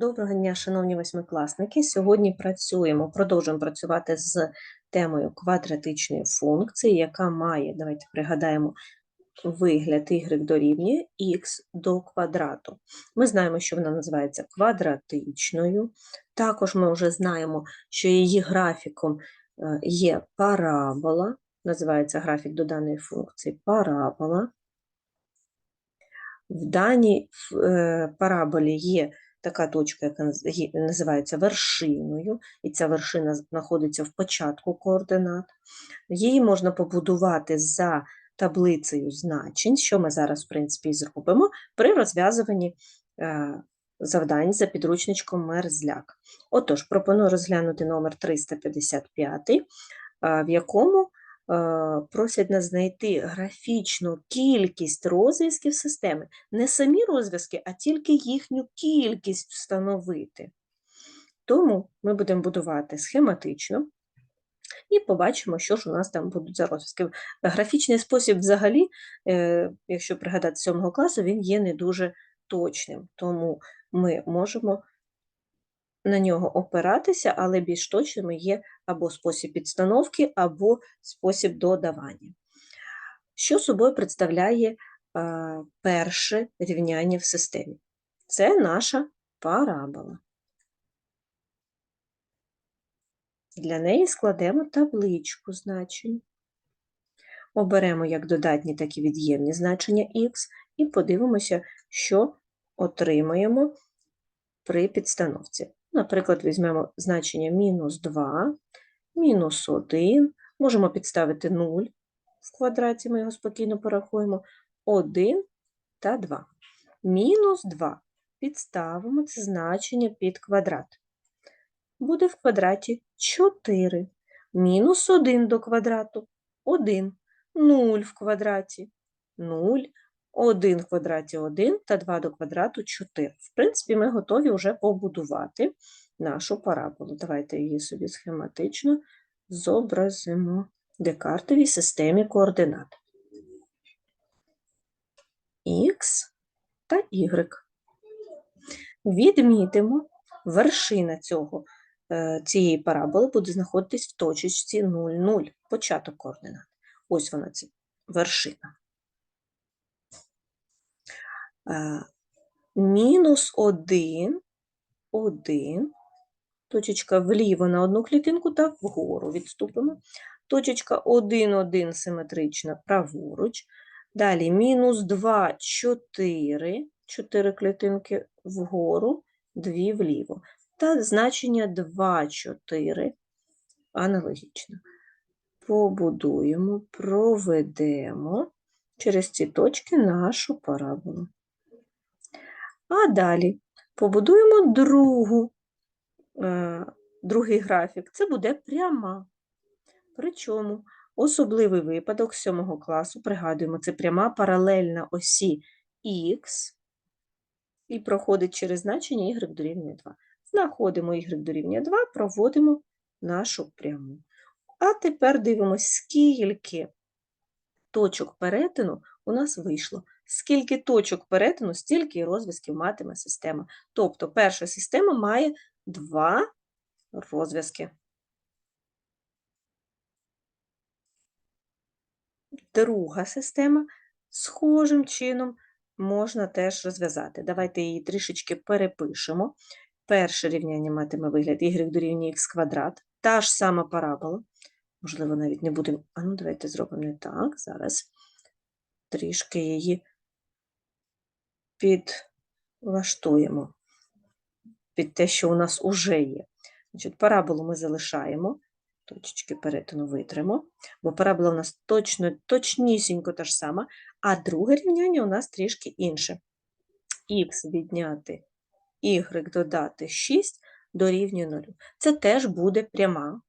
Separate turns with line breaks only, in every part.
Доброго дня, шановні восьмикласники. Сьогодні працюємо, продовжуємо працювати з темою квадратичної функції, яка має, давайте пригадаємо, вигляд y дорівнює x до квадрату. Ми знаємо, що вона називається квадратичною. Також ми вже знаємо, що її графіком е, є парабола, називається графік до даної функції парабола. В даній е, параболі є така точка, яка називається вершиною, і ця вершина знаходиться в початку координат. Її можна побудувати за таблицею значень, що ми зараз, в принципі, і зробимо при розв'язуванні е, завдань за підручничком Мерзляк. Отож, пропоную розглянути номер 355, е, в якому просять нас знайти графічну кількість розв'язків системи. Не самі розв'язки, а тільки їхню кількість встановити. Тому ми будемо будувати схематично і побачимо, що ж у нас там будуть за розв'язки. Графічний спосіб взагалі, е, якщо пригадати з 7 класу, він є не дуже точним, тому ми можемо на нього опиратися, але більш точними є або спосіб підстановки, або спосіб додавання. Що собою представляє е, перше рівняння в системі? Це наша парабола. Для неї складемо табличку значень. Оберемо як додатні, так і від'ємні значення х і подивимося, що отримаємо при підстановці. Наприклад, візьмемо значення мінус 2, мінус 1, можемо підставити 0 в квадраті, ми його спокійно порахуємо, 1 та 2. Мінус 2 підставимо це значення під квадрат. Буде в квадраті 4. Мінус 1 до квадрату 1. 0 в квадраті 0. 1 в квадраті 1 та 2 до квадрату 4. В принципі, ми готові вже побудувати нашу параболу. Давайте її собі схематично зобразимо в декартовій системі координат. Х та y. Відмітимо, вершина цього, е, цієї параболи буде знаходитись в точечці 0, 0, початок координат. Ось вона, ця вершина. Е, Мінус 1, 1, точечка вліво на одну клітинку та вгору відступимо. Точечка 1, 1 симетрична праворуч. Далі мінус 2, 4, 4 клітинки вгору, 2 вліво. Та значення 2, 4 аналогічно. Побудуємо, проведемо через ці точки нашу параболу. А далі побудуємо другу, е, другий графік. Це буде пряма. Причому особливий випадок з 7 класу, пригадуємо, це пряма паралельна осі х і проходить через значення y дорівнює 2. Знаходимо y дорівнює 2, проводимо нашу пряму. А тепер дивимося, скільки точок перетину у нас вийшло. Скільки точок перетину, стільки і розв'язків матиме система. Тобто перша система має два розв'язки. Друга система схожим чином можна теж розв'язати. Давайте її трішечки перепишемо. Перше рівняння матиме вигляд y дорівнює х квадрат, та ж сама парабола. Можливо, навіть не будемо. А ну, давайте зробимо не так. Зараз трішки її підлаштуємо під те, що у нас уже є. Значить, параболу ми залишаємо, точечки перетину витримо, бо парабола у нас точно, точнісінько та ж сама, а друге рівняння у нас трішки інше. Х відняти y додати 6 дорівнює 0. Це теж буде пряма,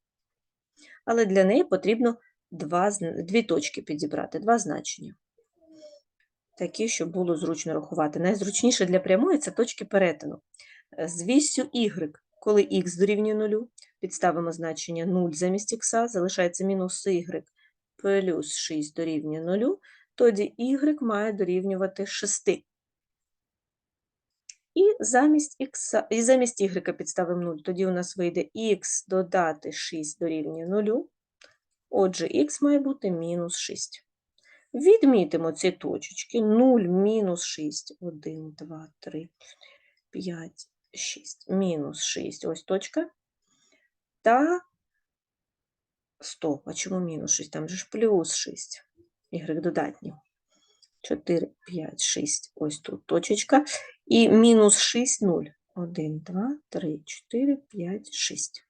але для неї потрібно два, дві точки підібрати, два значення. Такі, щоб було зручно рахувати. Найзручніше для прямої це точки перетину. Е, З вісю y, коли х дорівнює 0, підставимо значення 0 замість х, залишається мінус y плюс 6 дорівнює 0, тоді y має дорівнювати 6. І замість x, і замість y підставимо 0. Тоді у нас вийде х додати 6 дорівнює 0. Отже, х має бути мінус 6. Відмітимо ці точечки. 0 мінус 6. 1, 2, 3, 5, 6. Мінус 6. Ось точка. Та Стоп, а чому мінус 6? Там же ж плюс 6. Y додатні. 4, 5, 6. Ось тут точечка. І мінус 6, 0. 1, 2, 3, 4, 5, 6.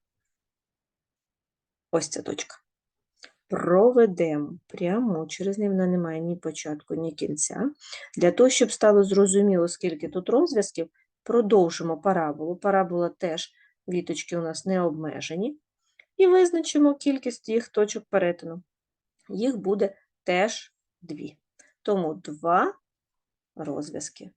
Ось ця точка. Проведемо прямо, через неї вона не має ні початку, ні кінця. Для того, щоб стало зрозуміло, скільки тут розв'язків, продовжимо параболу. Парабола теж віточки у нас не обмежені. І визначимо кількість їх точок перетину. Їх буде теж дві. Тому два розв'язки.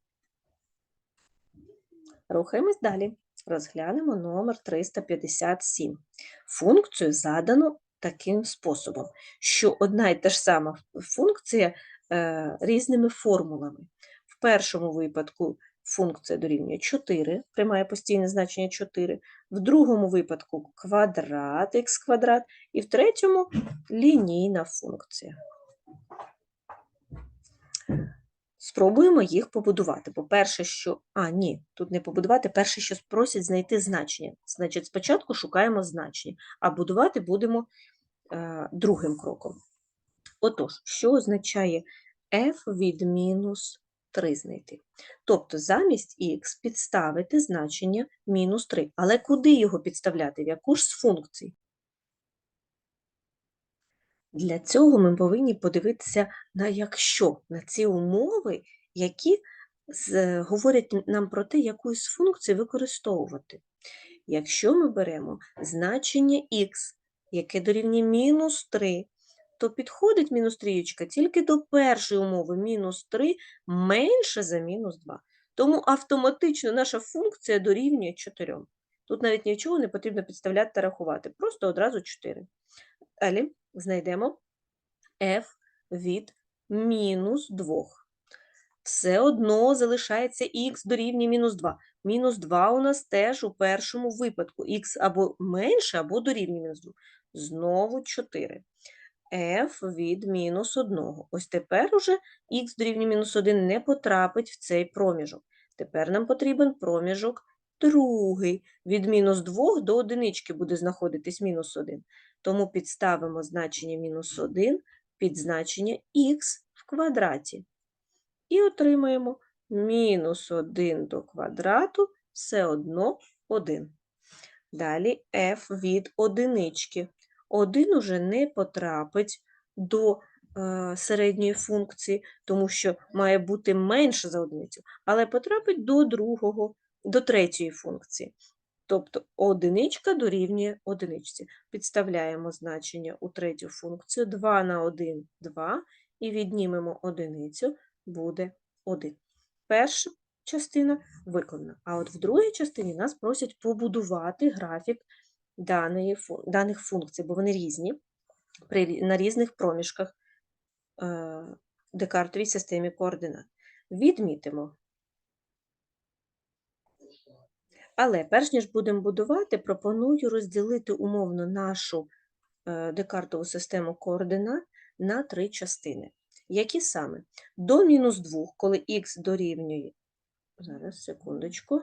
Рухаємось далі. Розглянемо номер 357. Функцію задано таким способом, що одна і та ж сама функція е, різними формулами. В першому випадку функція дорівнює 4, приймає постійне значення 4, в другому випадку квадрат х квадрат, і в третьому лінійна функція. Спробуємо їх побудувати. По-перше, що. А, ні, тут не побудувати, перше, що просять знайти значення. Значить, спочатку шукаємо значення, а будувати будемо другим кроком. Отож, що означає f від мінус 3 знайти? Тобто замість х підставити значення мінус 3. Але куди його підставляти? В яку ж з функцій? Для цього ми повинні подивитися на якщо, на ці умови, які з, говорять нам про те, яку з функцій використовувати. Якщо ми беремо значення х, яке дорівнює мінус 3, то підходить мінус трієчка тільки до першої умови мінус 3 менше за мінус 2. Тому автоматично наша функція дорівнює 4. Тут навіть нічого не потрібно підставляти та рахувати, просто одразу 4. Далі знайдемо f від мінус 2. Все одно залишається х дорівнює мінус 2. Мінус 2 у нас теж у першому випадку. х або менше, або дорівнює мінус 2. Знову 4 f від мінус 1. Ось тепер уже х дорівнює мінус 1 не потрапить в цей проміжок. Тепер нам потрібен проміжок другий. Від мінус 2 до одинички буде знаходитись мінус 1. Тому підставимо значення мінус 1 під значення х в квадраті. І отримаємо мінус 1 до квадрату все одно 1. Далі f від одинички. 1 уже не потрапить до е, середньої функції, тому що має бути менше за одиницю, але потрапить до другого, до третьої функції. Тобто одиничка дорівнює одиничці. Підставляємо значення у третю функцію 2 на 1 – 2, і віднімемо одиницю, буде 1. Перша частина виконана. А от в другій частині нас просять побудувати графік даної, даних функцій, бо вони різні при, на різних проміжках е, декартовій системі координат. Відмітимо. Але перш ніж будемо будувати, пропоную розділити умовно нашу е, декартову систему координат на три частини. Які саме? До мінус 2, коли х дорівнює, зараз, секундочку,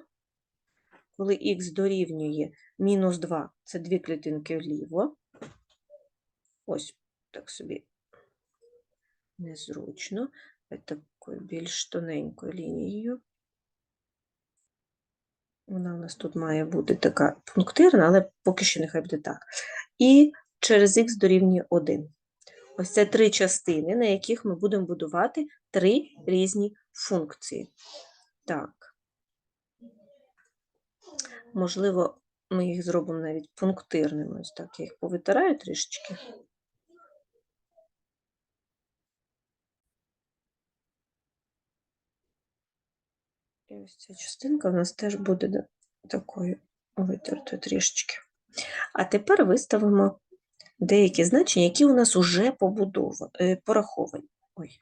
коли х дорівнює мінус 2, це дві клітинки вліво. Ось так собі незручно, такою більш тоненькою лінією. Вона у нас тут має бути така пунктирна, але поки що нехай буде так. І через х дорівнює 1. Ось це три частини, на яких ми будемо будувати три різні функції. Так. Можливо, ми їх зробимо навіть пунктирними. Ось так, я їх повитираю трішечки. І ось ця частинка в нас теж буде такою витертою трішечки. А тепер виставимо деякі значення, які у нас вже побудовані, пораховані. Ой.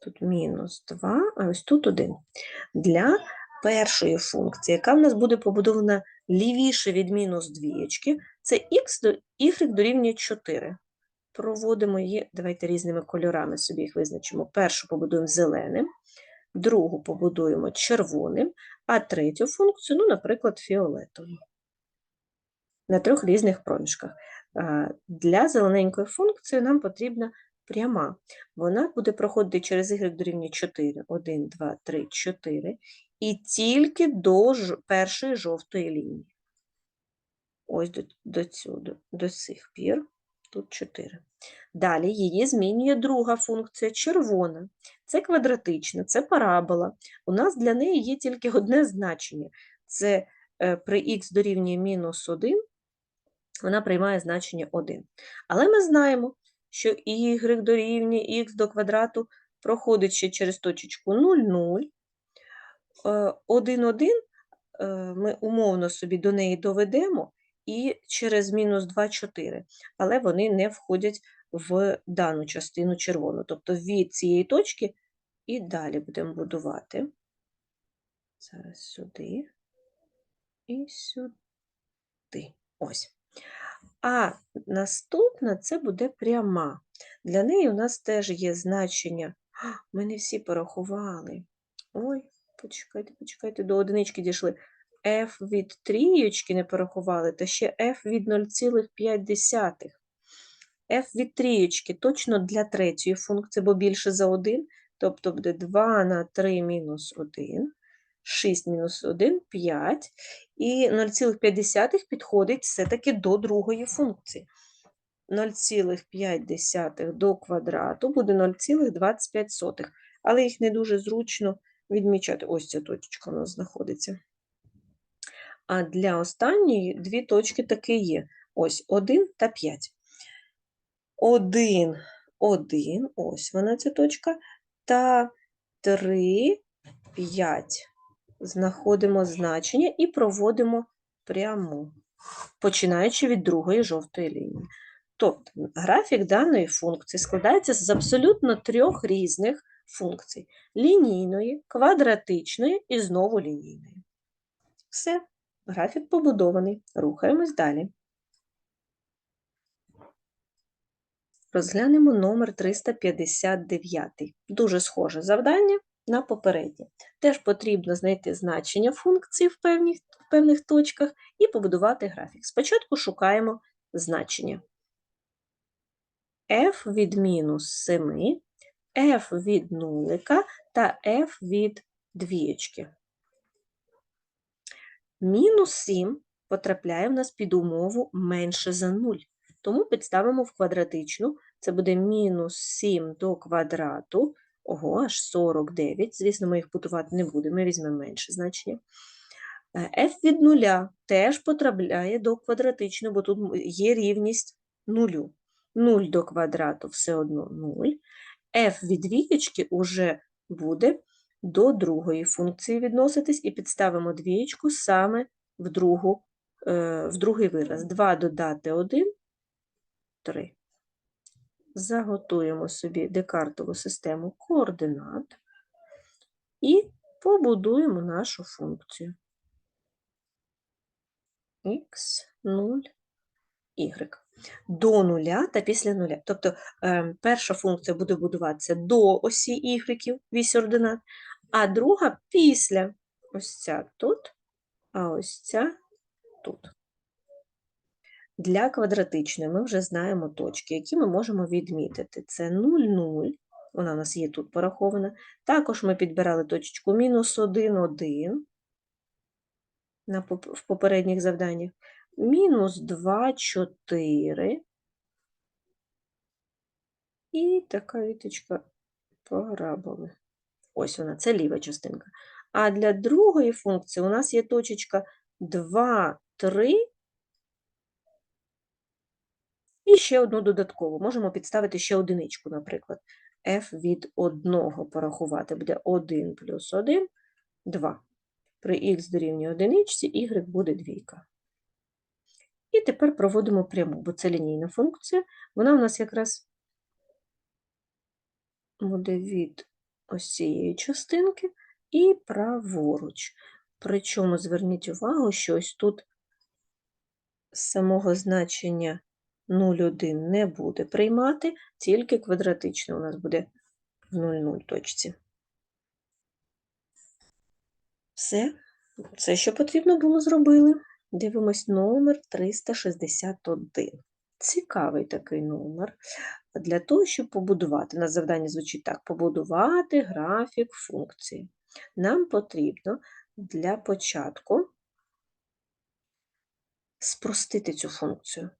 Тут мінус 2, а ось тут 1. Для першої функції, яка в нас буде побудована лівіше від мінус двієчки, це х до y дорівнює 4. Проводимо її, давайте різними кольорами собі їх визначимо. Першу побудуємо зеленим, другу побудуємо червоним, а третю функцію, ну, наприклад, фіолетовим. На трьох різних проміжках. Для зелененької функції нам потрібна пряма. Вона буде проходити через y дорівнює 4, 1, 2, 3, 4, і тільки до ж- першої жовтої лінії. Ось до, до, цього, до, сих пір. Тут 4. Далі її змінює друга функція червона. Це квадратична, це парабола. У нас для неї є тільки одне значення. Це е, при х дорівнює мінус 1, вона приймає значення 1. Але ми знаємо, що y дорівнює х до квадрату проходить ще через точечку 0, 0. 1, 1 е, ми умовно собі до неї доведемо, і через мінус 2, 4. Але вони не входять в дану частину червону. Тобто від цієї точки і далі будемо будувати. Зараз сюди і сюди. Ось. А наступна це буде пряма. Для неї у нас теж є значення. Ми не всі порахували. Ой, почекайте, почекайте, до одинички дійшли. f від трієчки не порахували, та ще f від 0,5. f від трієчки точно для третьої функції, бо більше за 1, тобто буде 2 на 3 мінус 1, 6 мінус 1, 5, і 0,5 підходить все-таки до другої функції. 0,5 до квадрату буде 0,25, але їх не дуже зручно відмічати. Ось ця точка у нас знаходиться. А для останньої дві точки таки є. Ось 1 та 5. 1, 1, ось вона ця точка, та 3, 5. Знаходимо значення і проводимо пряму, починаючи від другої жовтої лінії. Тобто графік даної функції складається з абсолютно трьох різних функцій: лінійної, квадратичної і знову лінійної. Все, графік побудований. Рухаємось далі. Розглянемо номер 359. Дуже схоже завдання на попереднє. Теж потрібно знайти значення функції в певних, в певних точках і побудувати графік. Спочатку шукаємо значення f від мінус 7, f від нулика та f від двієчки. Мінус 7 потрапляє в нас під умову менше за 0. Тому підставимо в квадратичну. Це буде мінус 7 до квадрату. Ого, аж 49. Звісно, ми їх будувати не будемо, ми візьмемо менше значення. Е, f від нуля теж потрапляє до квадратичної, бо тут є рівність нулю. 0 до квадрату все одно 0. F від двієчки уже буде до другої функції відноситись, і підставимо двієчку саме в, другу, е, в другий вираз. 2 додати 1 – 3. Заготуємо собі декартову систему координат і побудуємо нашу функцію x, 0, y. До нуля та після нуля. Тобто е, перша функція буде будуватися до осі y, вісь ординат, а друга після ось ця тут, а ось ця тут. Для квадратичної ми вже знаємо точки, які ми можемо відмітити. Це 0, 0, вона у нас є тут порахована. Також ми підбирали точечку мінус 1, 1 на, в попередніх завданнях, мінус 2, 4 і така віточка параболи. Ось вона, це ліва частинка. А для другої функції у нас є точечка 2, 3 і ще одну додаткову. Можемо підставити ще одиничку, наприклад. f від 1 порахувати буде 1 плюс 1 – 2. При х дорівнює одиничці, y буде двійка. І тепер проводимо пряму, бо це лінійна функція. Вона у нас якраз буде від ось цієї частинки і праворуч. Причому зверніть увагу, що ось тут самого значення 0,1 не буде приймати, тільки квадратичне у нас буде в 0,0 точці. Все, все, що потрібно було, зробили. Дивимось номер 361. Цікавий такий номер. Для того, щоб побудувати, на завдання звучить так: побудувати графік функції. Нам потрібно для початку спростити цю функцію.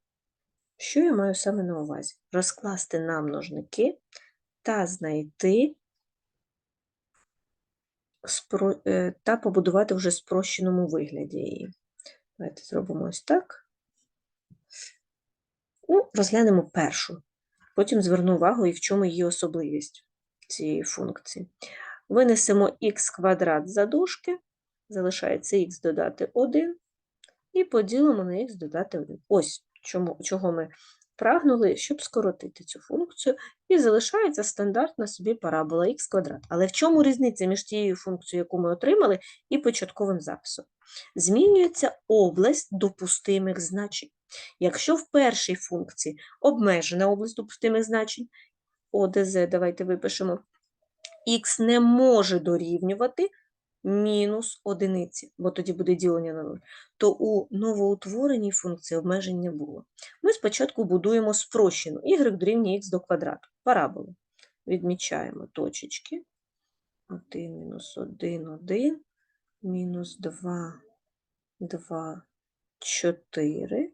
Що я маю саме на увазі? Розкласти на множники та знайти е, та побудувати вже в спрощеному вигляді її. Давайте зробимо ось так. Ну, розглянемо першу. Потім зверну увагу, і в чому її особливість цієї функції. Винесемо х квадрат за дужки, залишається х додати 1, і поділимо на х додати 1. Ось чому, чого ми прагнули, щоб скоротити цю функцію, і залишається стандартна собі парабола х квадрат. Але в чому різниця між тією функцією, яку ми отримали, і початковим записом? Змінюється область допустимих значень. Якщо в першій функції обмежена область допустимих значень, ОДЗ, давайте випишемо, х не може дорівнювати мінус одиниці, бо тоді буде ділення на 0, то у новоутвореній функції обмежень не було. Ми спочатку будуємо спрощену y дорівнює х до квадрату, параболу. Відмічаємо точечки. 1 мінус 1, 1, мінус 2, 2, 4.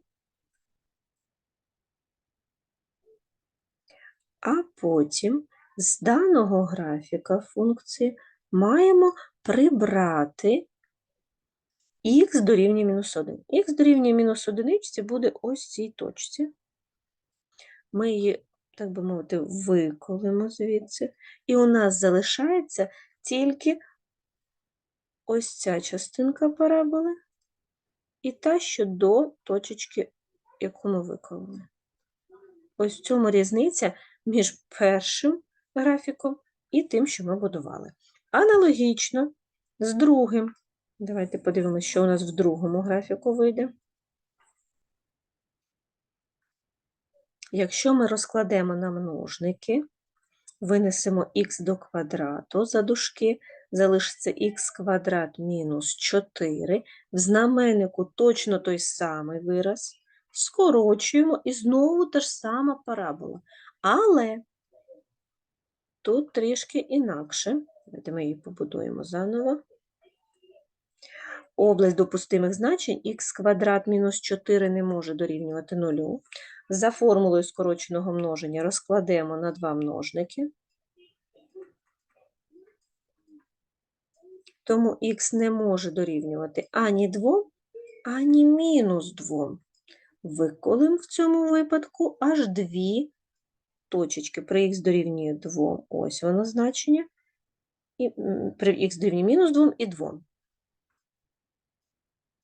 А потім з даного графіка функції маємо прибрати х дорівнює мінус 1. х дорівнює мінус 1 буде ось цій точці. Ми її, так би мовити, виколимо звідси. І у нас залишається тільки ось ця частинка параболи і та, що до точечки, яку ми виколили. Ось в цьому різниця між першим графіком і тим, що ми будували. Аналогічно з другим. Давайте подивимося, що у нас в другому графіку вийде. Якщо ми розкладемо на множники, винесемо х до квадрату за дужки, залишиться х квадрат мінус 4, в знаменнику точно той самий вираз, скорочуємо і знову та ж сама парабола. Але тут трішки інакше. Давайте ми її побудуємо заново. Область допустимих значень х квадрат мінус 4 не може дорівнювати 0. За формулою скороченого множення розкладемо на два множники. Тому х не може дорівнювати ані 2, ані мінус 2. Виколимо в цьому випадку аж дві точечки. При х дорівнює 2, ось воно значення, і при х дорівнює мінус 2 і 2.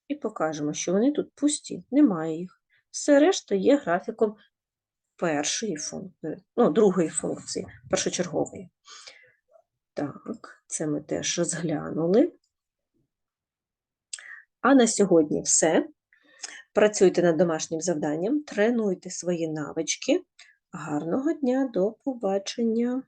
І покажемо, що вони тут пусті, немає їх. Все решта є графіком першої функції, ну, другої функції, першочергової. Так, це ми теж розглянули. А на сьогодні все. Працюйте над домашнім завданням, тренуйте свої навички. Гарного дня, до побачення!